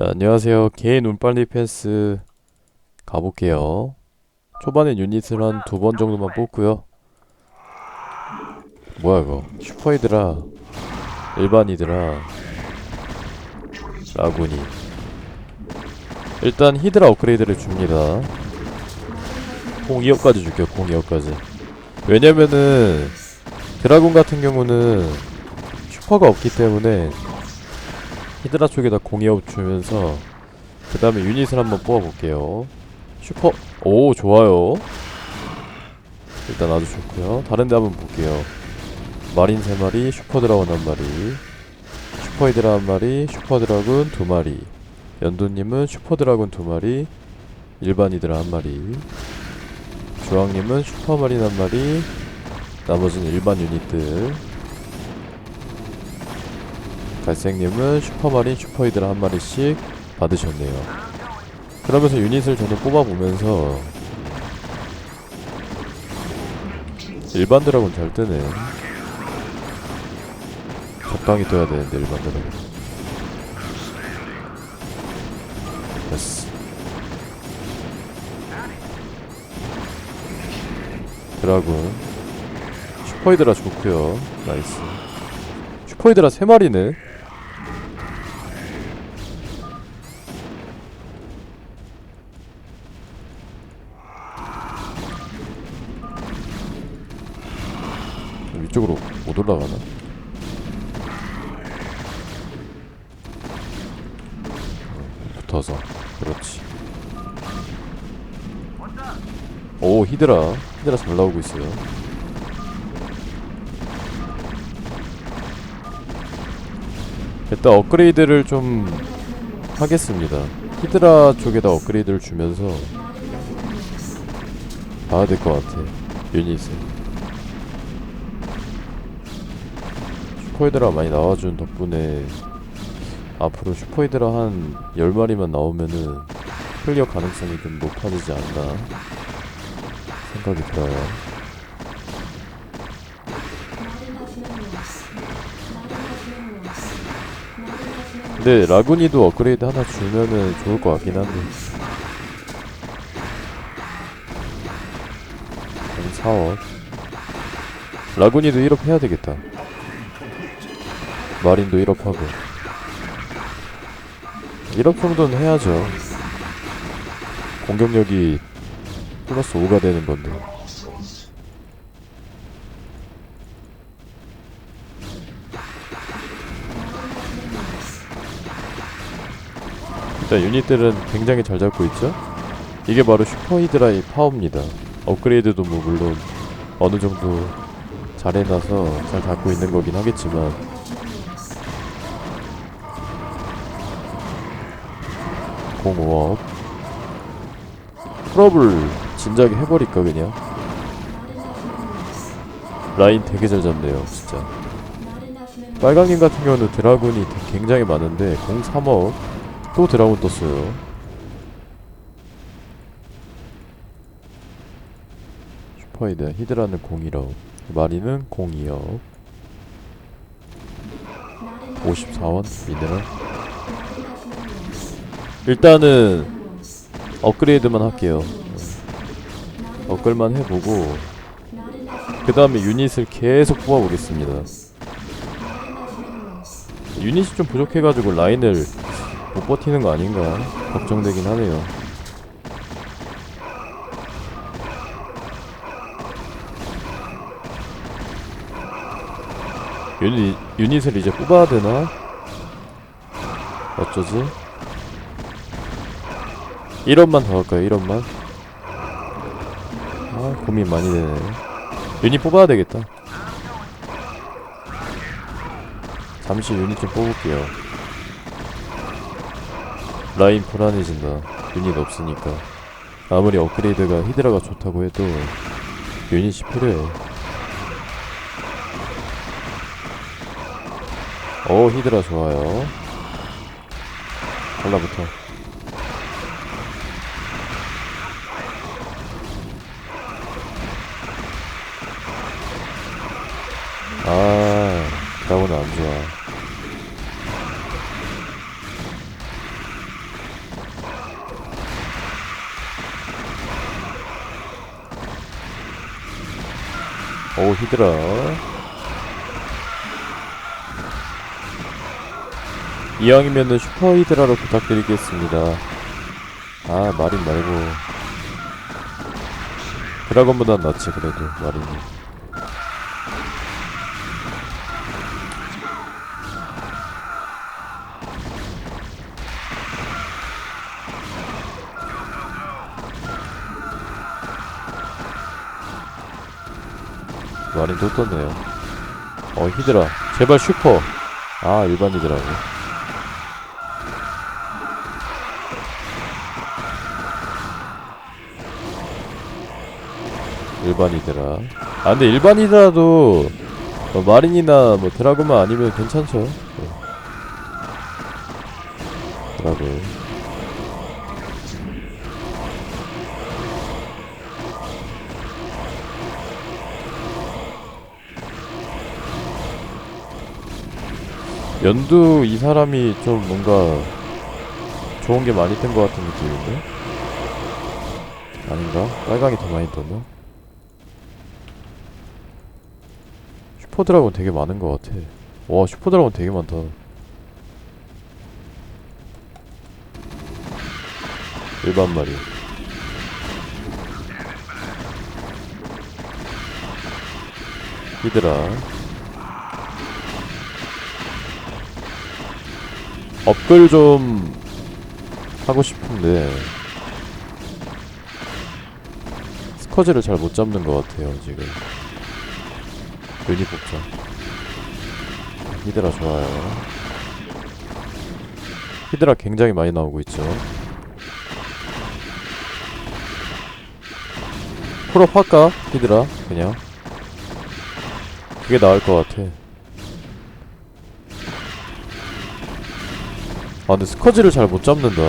자, 안녕하세요. 개인 운빨 디펜스 가볼게요. 초반에 유닛을 한 두 번 정도만 뽑고요. 뭐야 이거? 슈퍼히드라, 일반히드라, 라구니. 일단 히드라 업그레이드를 줍니다. 공 2업까지 줄게요. 공 2업까지. 왜냐면은 드라군 같은 경우는 슈퍼가 없기 때문에 히드라 쪽에다 공이업 주면서 그 다음에 유닛을 한번 뽑아볼게요. 슈퍼. 오 좋아요. 일단 아주 좋고요. 다른 데 한번 볼게요. 마린 3마리 슈퍼 드라곤 1마리 슈퍼 히드라 1마리 슈퍼 드라군 2마리 연두님은 슈퍼 드라군 2마리 일반 히드라 1마리 주황님은 슈퍼 마린 1마리 나머지는 일반 유닛들 갈색님은 슈퍼마린 슈퍼히드라 한 마리씩 받으셨네요. 그러면서 유닛을 저는 뽑아보면서 일반 드라곤 잘 뜨네. 적당히 떠야 되는데 일반 드라곤. 드라군 슈퍼히드라 좋고요. 나이스. 슈퍼히드라 3마리네. 올라가나? 붙어서. 그렇지. 오 히드라. 히드라 잘 나오고 있어요. 일단 업그레이드를 좀 하겠습니다. 히드라 쪽에다 업그레이드를 주면서 봐야 될 것 같아. 유닛을 슈퍼히드라 많이 나와준 덕분에 앞으로 슈퍼히드라 한 10마리만 나오면은 클리어 가능성이 좀 높아지지 않나 생각이 들어요. 근데 라구니도 업그레이드 하나 주면은 좋을 것 같긴 한데. 한 4억 라구니도 1업 해야 되겠다 마린도 1업 하고. 1업 정도는 해야죠. 공격력이 플러스 5가 되는 건데. 일단 유닛들은 굉장히 잘 잡고 있죠? 이게 바로 슈퍼히드라의 파워입니다. 업그레이드도 뭐 물론 어느 정도 잘 해놔서 잘 잡고 있는 거긴 하겠지만 공업. 풀업을 진작에 해버릴까 그냥? 라인 되게 잘 잡네요 진짜. 빨강님 같은 경우는 드라군이 되- 굉장히 많은데 03억 또 드라군 떴어요. 슈퍼히드 히드라는 01억 마리는 02억. 54원 미네랄 일단은 업그레이드만 할게요 업글만 해보고 그 다음에 유닛을 계속 뽑아보겠습니다 유닛이 좀 부족해가지고 라인을 못 버티는 거 아닌가 걱정되긴 하네요 유닛, 유닛을 이제 뽑아야 되나? 어쩌지? 1원만 더 할까요? 1원만? 아 고민 많이 되네. 유닛 뽑아야 되겠다. 잠시 유닛 좀 뽑을게요. 라인 불안해진다. 유닛 없으니까. 아무리 업그레이드가 히드라가 좋다고 해도 유닛이 필요해. 오 히드라 좋아요. 달라붙어 아, 드라곤 안 좋아. 오, 히드라. 이왕이면은 슈퍼 히드라로 부탁드리겠습니다. 아, 마린 말고. 드라곤보단 낫지, 그래도, 마린이. 마린 또 떴네요. 어 히드라. 제발 슈퍼. 아 일반 히드라고 일반 히드라. 아 근데 일반 히드라도 뭐 마린이나 뭐 드라곤만 아니면 괜찮죠. 네. 드라곤 연두 이 사람이 좀 뭔가 좋은 게 많이 뜬 것 같은 느낌인데? 아닌가? 빨강이 더 많이 떴나? 슈퍼 드라곤 되게 많은 것 같아. 와, 슈퍼 드라곤 되게 많다. 일반 말이. 히드라. 업글 좀 하고 싶은데 스커즈를 잘 못 잡는 것 같아요 지금. 괜히 뽑자 히드라 좋아요. 히드라 굉장히 많이 나오고 있죠. 풀업 할까? 히드라 그냥. 그게 나을 것 같아 아 근데 스커지를 잘 못 잡는다.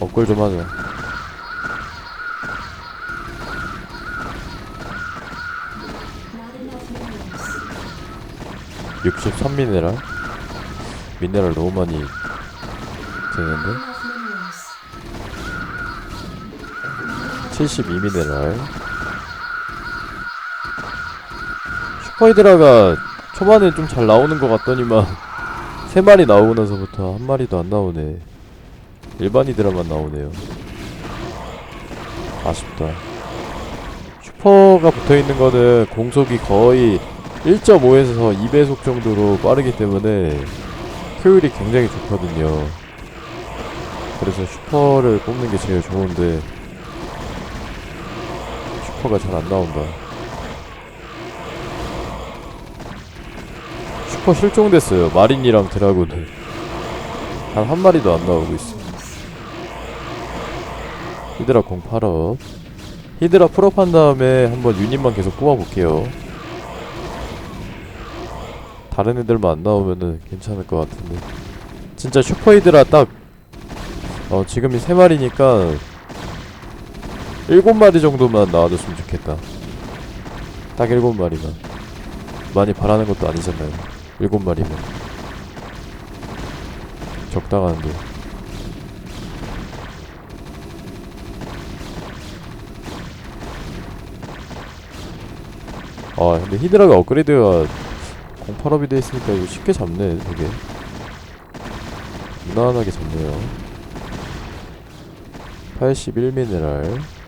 업글 좀 하자. Not enough minerals. 63 미네랄? 미네랄 너무 많이 드는데 72 미네랄. 슈퍼히드라가 초반에 좀 잘 나오는 것 같더니만 세 마리 나오고 나서부터 한 마리도 안 나오네. 일반 히드라만 나오네요. 아쉽다. 슈퍼가 붙어있는 거는 공속이 거의 1.5에서 2배속 정도로 빠르기 때문에 효율이 굉장히 좋거든요. 그래서 슈퍼를 뽑는 게 제일 좋은데 슈퍼가 잘 안 나온다. 슈퍼 실종됐어요. 마린이랑 드라군은 단한 마리도 안 나오고 있어. 히드라 공 8업. 히드라 풀업한 다음에 한번 유닛만 계속 뽑아볼게요. 다른 애들만 안 나오면은 괜찮을 것 같은데. 진짜 슈퍼 히드라 딱, 어, 지금이 3마리니까 일곱 마리 정도만 나와줬으면 좋겠다. 딱 일곱 마리만. 많이 바라는 것도 아니잖아요. 일곱 마리면. 적당한데. 아, 근데 히드라가 업그레이드가 08업이 돼 있으니까 이거 쉽게 잡네, 되게. 무난하게 잡네요. 81 미네랄.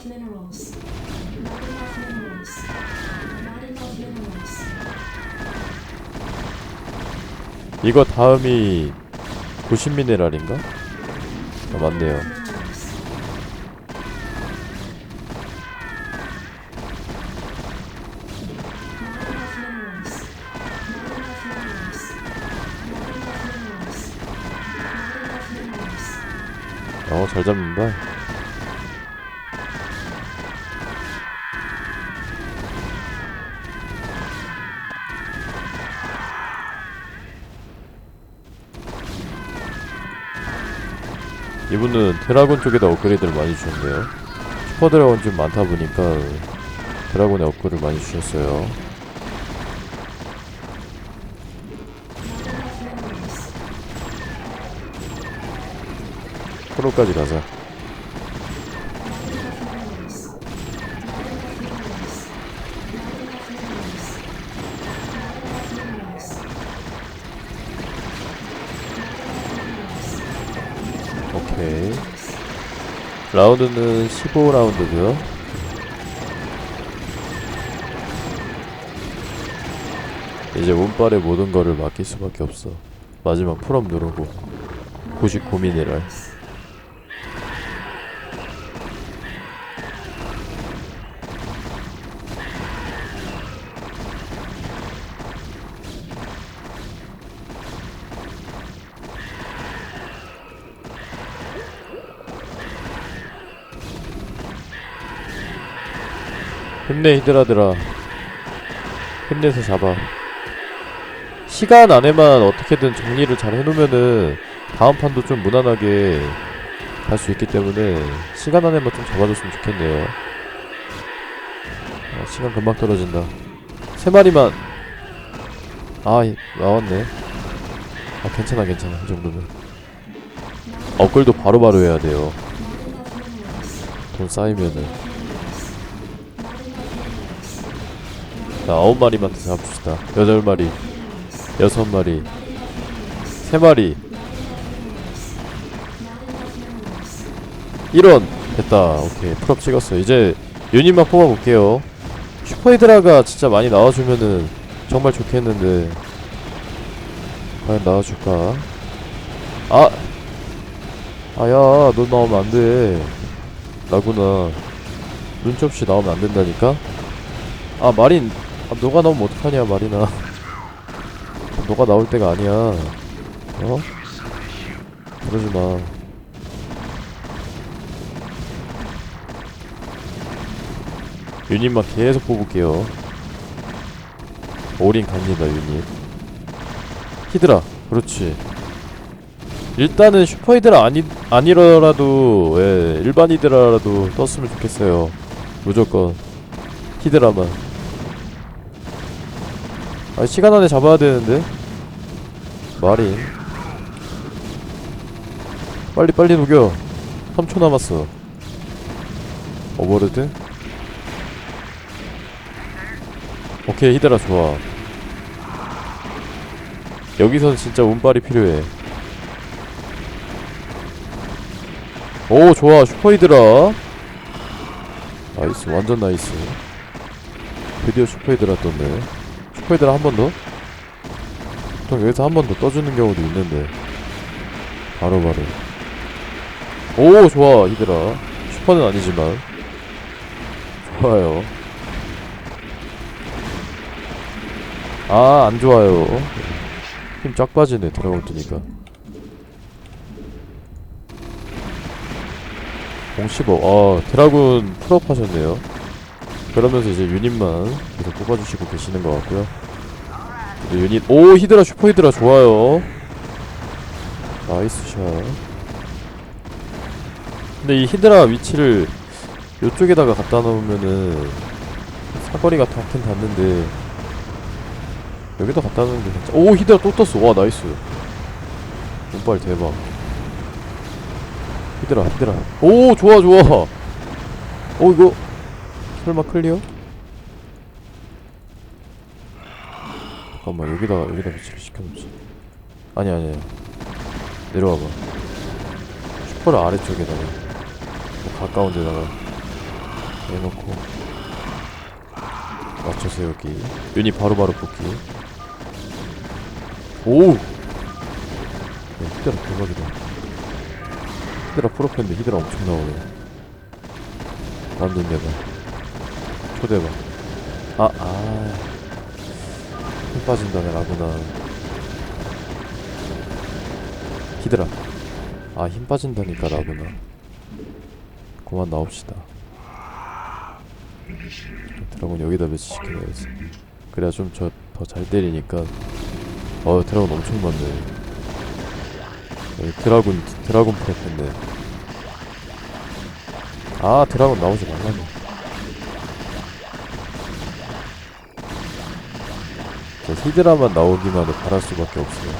Enough minerals. Not enough minerals. Not enough minerals. 이거 다음이 90 미네랄인가? 아, 맞네요. Minerals. Not enough minerals. Not enough minerals. Not enough minerals. Not enough minerals. 어, 잘 잡는다. 이분은 드라곤 쪽에다 업그레이드를 많이 주는데요. 슈퍼 드라곤 좀 많다 보니까 드라곤의 업글을 많이 주셨어요. 프로까지 가자. 라운드는 15라운드고요. 이제 운빨의 모든 거를 맡길 수밖에 없어. 마지막 풀업 누르고 99미네랄. 힘내 히드라들아. 힘내서 잡아. 시간 안에만 어떻게든 정리를 잘 해놓으면은 다음 판도 좀 무난하게 갈 수 있기 때문에 시간 안에만 좀 잡아줬으면 좋겠네요. 아, 시간 금방 떨어진다. 세 마리만. 아 이- 나왔네. 아 괜찮아 괜찮아. 이 정도면. 업글도 바로바로 해야 돼요. 돈 쌓이면은 자, 아홉 마리만 더 잡읍시다. 여덟 마리, 여섯 마리, 세 마리. 이런 됐다. 오케이 풀업 찍었어. 이제 유닛만 뽑아볼게요. 슈퍼히드라가 진짜 많이 나와주면은 정말 좋겠는데 과연 나와줄까? 아, 아야, 너 나오면 안 돼. 나구나. 눈치 없이 나오면 안 된다니까. 아 마린 아, 너가 나오면 어떡하냐 마리나. 너가 나올 때가 아니야. 어? 그러지마. 유닛만 계속 뽑을게요. 올인 갑니다 유닛. 히드라 그렇지. 일단은 슈퍼 히드라 아니, 아니더라도 예, 일반 히드라라도 떴으면 좋겠어요. 무조건. 히드라만 아 시간 안에 잡아야 되는데. 마린. 빨리 빨리 녹여. 3초 남았어. 오버레드? 오케이 히드라 좋아. 여기선 진짜 운빨이 필요해. 오 좋아. 슈퍼 히드라. 나이스. 완전 나이스. 드디어 슈퍼 히드라 떴네 히드라 한번 더? 보통 여기서 한 번 더 떠주는 경우도 있는데 바로 바로 오 좋아 히드라 슈퍼는 아니지만 좋아요 아 안좋아요 힘 쫙 빠지네 드라곤 뜨니까 015. 아, 드라군 풀업 하셨네요. 그러면서 이제 유닛만 계속 뽑아주시고 계시는 것 같고요. 유닛, 오, 히드라, 슈퍼 히드라 좋아요. 나이스 샷. 근데 이 히드라 위치를 요쪽에다가 갖다 놓으면은 사거리가 닿긴 닿는데 여기다 갖다 놓는 게 진짜 오 히드라 또 떴어 와 나이스 운빨 대박 히드라 히드라 오 좋아 좋아 오 이거 설마 클리어? 잠깐만 여기다가 여기다 위치를 시켜놓지 아니 아니 내려와봐. 슈퍼를 아래쪽에다가 뭐 가까운 데다가 해놓고 맞춰서 여기. 유닛 바로바로 뽑기. 오! 야, 히드라 대박이다. 히드라 프로팬데 히드라 엄청 나오네. 완전 대박 초대박. 아, 아. 힘 빠진다네, 라구나. 히드라. 아, 힘 빠진다니까, 라구나. 그만 나옵시다. 드라곤 여기다 배치시켜야지. 그래야 좀 저 더 잘 때리니까. 어, 드라곤 엄청 많네. 여기 드라곤, 드라곤 프로팬네. 아, 드라곤 나오지 말라네. 저 히드라만 나오기만을 바랄 수밖에 없어요.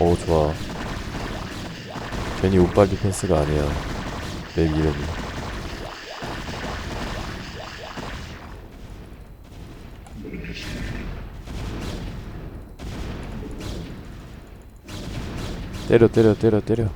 어우 좋아. 괜히 운빨 디펜스가 아니야. 맵 이름이. 때려 때려 때려 때려.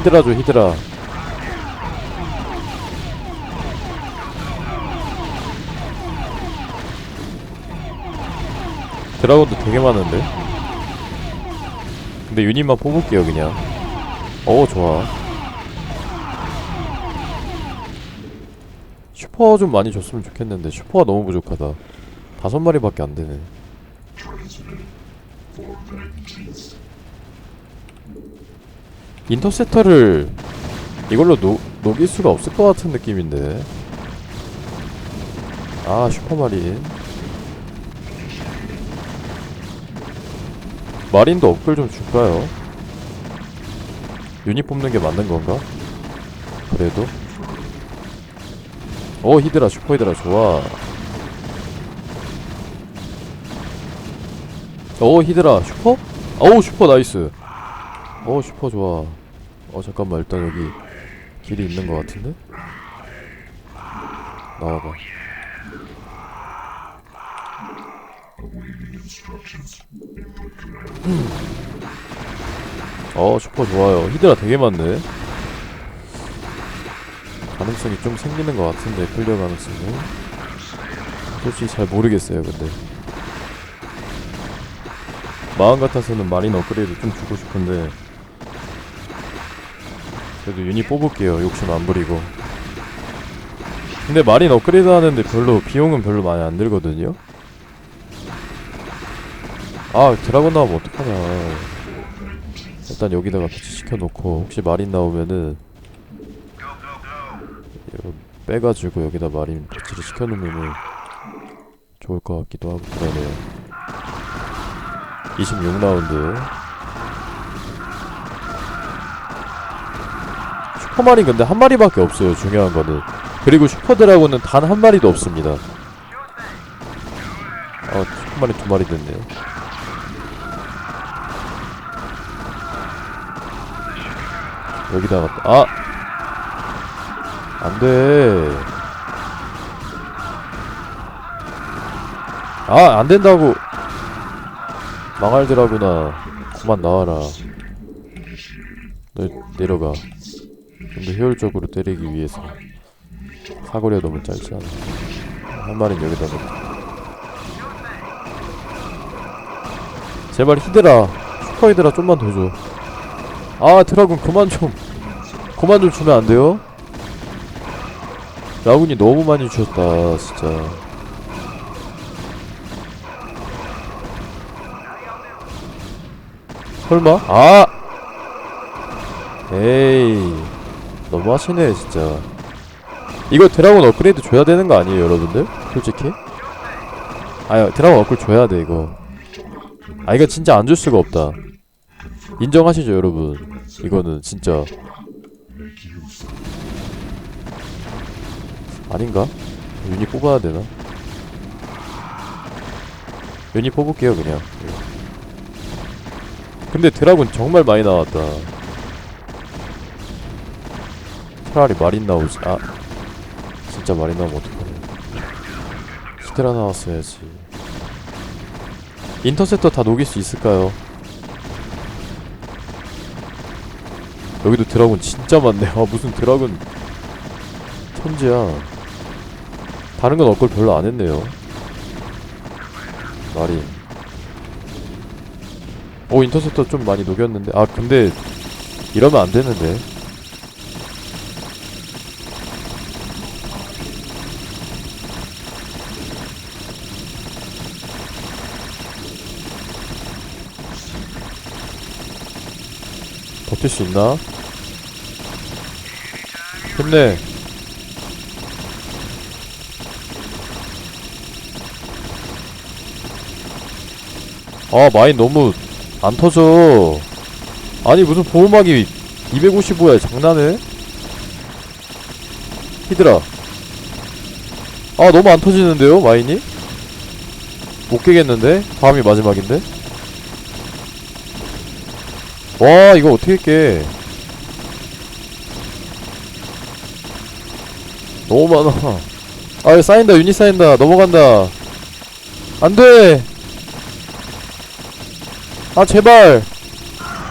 히드라 줘 히드라. 드라곤도 되게 많은데? 근데 유닛만 뽑을게요 그냥. 어 좋아. 슈퍼 좀 많이 줬으면 좋겠는데 슈퍼가 너무 부족하다. 다섯 마리밖에 안 되네 인터셉터를 이걸로 녹, 녹일 수가 없을 것 같은 느낌인데 아 슈퍼마린 마린도 업글 좀 줄까요? 유닛 뽑는 게 맞는 건가? 그래도 오 히드라 슈퍼 히드라 좋아 오 히드라 슈퍼? 오 슈퍼 나이스 오 슈퍼 좋아 어 잠깐만 일단 여기 길이 있는 것 같은데? 나와봐 음. 어 슈퍼 좋아요 히드라 되게 많네 가능성이 좀 생기는 것 같은데 클리어 가능성이 솔직히 잘 모르겠어요 근데 마음 같아서는 마린 업그레이드 좀 주고 싶은데 그래도 유닛 뽑을게요. 욕심 안 부리고. 근데 마린 업그레이드 하는데 별로 비용은 별로 많이 안 들거든요? 아 드라곤 나오면 어떡하냐. 일단 여기다가 배치 시켜 놓고 혹시 마린 나오면은 이거 빼가지고 여기다 마린 배치를 시켜 놓으면은 좋을 것 같기도 하고 그러네요. 26라운드 슈퍼마린 근데 한 마리밖에 없어요 중요한 거는. 그리고 슈퍼드라곤은 단한 마리도 없습니다. 아 슈퍼마린 두 마리 됐네요. 여기다가 아! 안돼. 아 안된다고. 망할드라구나. 그만 나와라. 너 내려가 좀 더 효율적으로 때리기 위해서 사거리가 너무 짧지 않아 한 마리는 여기다 놓고 제발 히드라 슈퍼 히드라 좀만 더 줘 아 드라군 그만 좀 그만 좀 주면 안 돼요? 라군이 너무 많이 주셨다 진짜 설마? 아! 에이 너무 하시네 진짜 이거 드라곤 업그레이드 줘야 되는 거 아니에요 여러분들? 솔직히? 아야 드라곤 업글 줘야 돼 이거 아 이거 진짜 안 줄 수가 없다 인정하시죠 여러분 이거는 진짜 아닌가? 유닛 뽑아야 되나? 유닛 뽑을게요 그냥 근데 드라군 정말 많이 나왔다 차라리 마린 나오지. 아 진짜 마린 나오면 어떡하냐. 히드라 나왔어야지. 인터셉터 다 녹일 수 있을까요? 여기도 드라군 진짜 많네. 아 무슨 드라군 천지야. 다른 건 업글 별로 안 했네요. 마린. 오 인터셉터 좀 많이 녹였는데. 아 근데 이러면 안 되는데 버틸 수 있나? 힘내 아 마인 너무 안 터져 아니 무슨 보호막이 255야 장난해? 히드라 아 너무 안 터지는데요 마인이? 못 깨겠는데? 밤이 마지막인데? 와 이거 어떻게 깨 너무 많아. 아 쌓인다 유닛 쌓인다. 넘어간다. 안돼! 아 제발!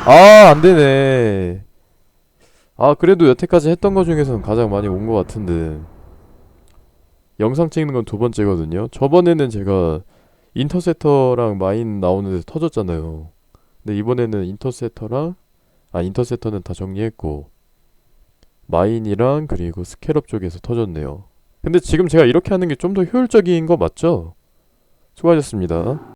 아 안되네. 아 그래도 여태까지 했던 거 중에서는 가장 많이 온 것 같은데. 영상 찍는 건 두 번째거든요. 저번에는 제가 인터셉터랑 마인 나오는 데서 터졌잖아요 근데 이번에는 인터셉터랑 아 인터셉터는 다 정리했고 마인이랑 그리고 스캐럽 쪽에서 터졌네요 근데 지금 제가 이렇게 하는 게 좀 더 효율적인 거 맞죠? 수고하셨습니다